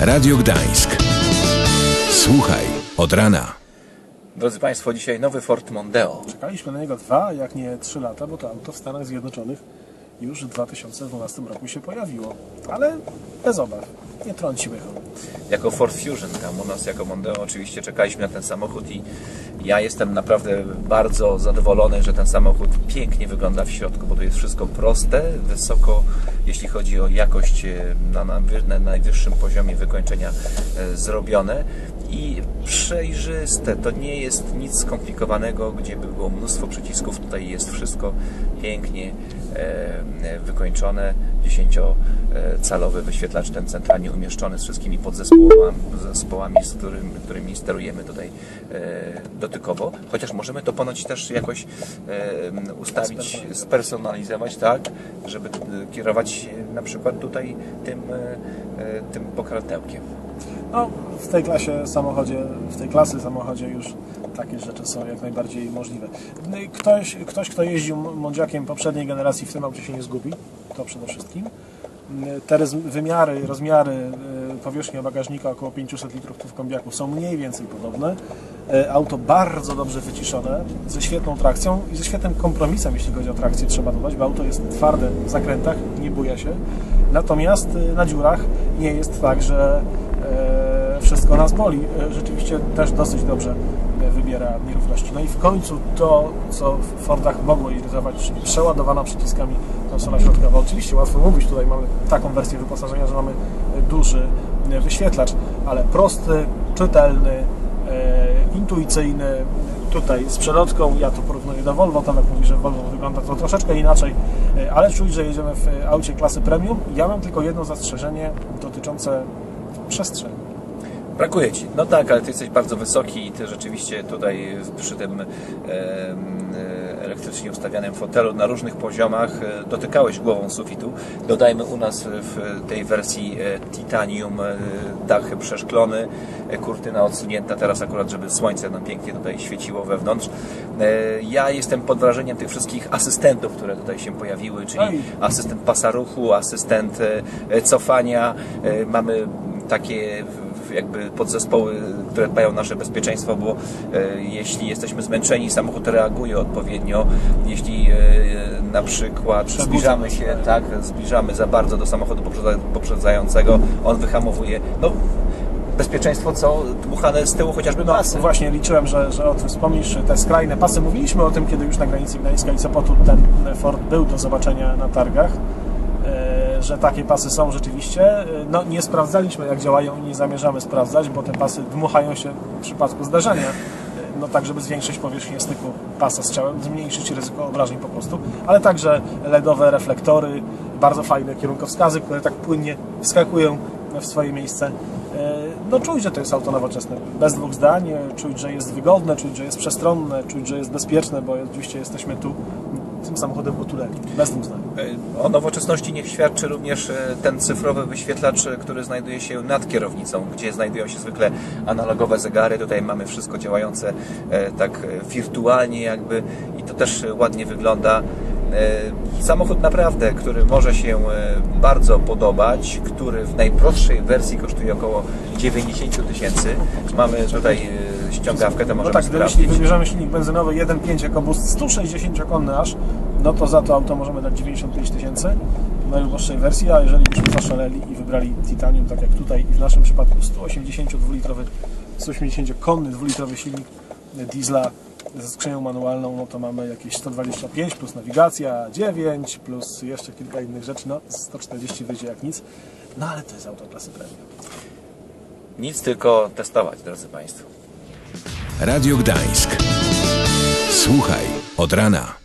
Radio Gdańsk. Słuchaj od rana. Drodzy Państwo, dzisiaj nowy Ford Mondeo. Czekaliśmy na niego dwa, jak nie trzy lata, bo to auto w Stanach Zjednoczonych już w 2012 roku się pojawiło. Ale bez obaw. Nie trąciły go. Jako Ford Fusion, tam u nas jako Mondeo oczywiście czekaliśmy na ten samochód i ja jestem naprawdę bardzo zadowolony, że ten samochód pięknie wygląda w środku, bo to jest wszystko proste, wysoko, jeśli chodzi o jakość e, na, na, na najwyższym poziomie wykończenia e, zrobione i przejrzyste. To nie jest nic skomplikowanego, gdzie by było mnóstwo przycisków. Tutaj jest wszystko pięknie e, wykończone. 10-calowy wyświetlacz ten centralnie umieszczony z wszystkimi podzespołami, zespołami, z którym, którymi sterujemy tutaj e, dotykowo. Chociaż możemy to ponoć też jakoś e, ustawić, spersonalizować tak, żeby e, kierować na przykład tutaj tym, tym pokrętełkiem. No, w tej klasie samochodzie, w tej klasy samochodzie już takie rzeczy są jak najbardziej możliwe. Ktoś, ktoś kto jeździł Mondziakiem poprzedniej generacji w tym aucie się nie zgubi, to przede wszystkim. Te wymiary, rozmiary y, powierzchnia bagażnika około 500 litrów w kombiaku są mniej więcej podobne. E, auto bardzo dobrze wyciszone, ze świetną trakcją i ze świetnym kompromisem, jeśli chodzi o trakcję, trzeba dodać, bo auto jest twarde w zakrętach, nie buja się. Natomiast y, na dziurach nie jest tak, że e, wszystko nas boli. E, rzeczywiście też dosyć dobrze wybiera nierówności. No i w końcu to, co w Fordach mogło irytować, czyli przeładowana przyciskami konsola środkowa. Oczywiście łatwo mówić, tutaj mamy taką wersję wyposażenia, że mamy duży wyświetlacz, ale prosty, czytelny, e, intuicyjny, tutaj z przelotką, ja to porównuję do Volvo, Tomek mówi, że Volvo wygląda to troszeczkę inaczej, e, ale czuć, że jedziemy w aucie klasy premium. Ja mam tylko jedno zastrzeżenie dotyczące przestrzeni. Brakuje Ci. No tak, ale Ty jesteś bardzo wysoki i Ty rzeczywiście tutaj przy tym e, elektrycznie ustawianym fotelu na różnych poziomach e, dotykałeś głową sufitu. Dodajmy u nas w tej wersji e, titanium dach przeszklony, kurtyna odsunięta teraz akurat, żeby słońce nam pięknie tutaj świeciło wewnątrz. Ja jestem pod wrażeniem tych wszystkich asystentów, które tutaj się pojawiły, czyli asystent pasa ruchu, asystent cofania. Mamy takie jakby podzespoły, które dbają o nasze bezpieczeństwo, bo e, jeśli jesteśmy zmęczeni, samochód reaguje odpowiednio. Jeśli e, na przykład zbliżamy się, tak, zbliżamy za bardzo do samochodu poprzedzającego, on wyhamowuje. No, bezpieczeństwo, co dmuchane z tyłu chociażby no, pasy. Właśnie liczyłem, że, że o tym wspomnisz, te skrajne pasy. Mówiliśmy o tym, kiedy już na granicy Gdańska i Sopotu ten Ford był do zobaczenia na targach. E, że takie pasy są rzeczywiście. E, no, nie sprawdzaliśmy, jak działają i nie zamierzamy sprawdzać, bo te pasy dmuchają się w przypadku zdarzenia. E, no tak, żeby zwiększyć powierzchnię styku pasa z ciałem, zmniejszyć ryzyko obrażeń po prostu, ale także LEDowe reflektory, bardzo fajne kierunkowskazy, które tak płynnie wskakują w swoje miejsce. No czuć, że to jest auto nowoczesne, bez dwóch zdań, czuć, że jest wygodne, czuć, że jest przestronne, czuć, że jest bezpieczne, bo oczywiście jesteśmy tu tym samochodem otuleni, bez dwóch zdań. O nowoczesności niech świadczy również e, ten cyfrowy wyświetlacz, e, który znajduje się nad kierownicą, gdzie znajdują się zwykle analogowe zegary. Tutaj mamy wszystko działające e, tak wirtualnie jakby i to też ładnie wygląda. Samochód naprawdę, który może się bardzo podobać, który w najprostszej wersji kosztuje około 90 tysięcy. Mamy tutaj ściągawkę, to możemy no tak, sprawdzić. jeśli wybierzemy silnik benzynowy 1.5 jako boost 160-konny aż, no to za to auto możemy dać 95 tysięcy w najuboższej wersji, a jeżeli byśmy zaszaleli i wybrali Titanium, tak jak tutaj i w naszym przypadku 182-litrowy, 180-konny dwulitrowy silnik diesla ze skrzynią manualną, no to mamy jakieś 125 plus nawigacja, 9 plus jeszcze kilka innych rzeczy, no 140 wyjdzie jak nic, no ale to jest auto klasy premium. Nic, tylko testować, drodzy Państwo. Radio Gdańsk. Słuchaj od rana.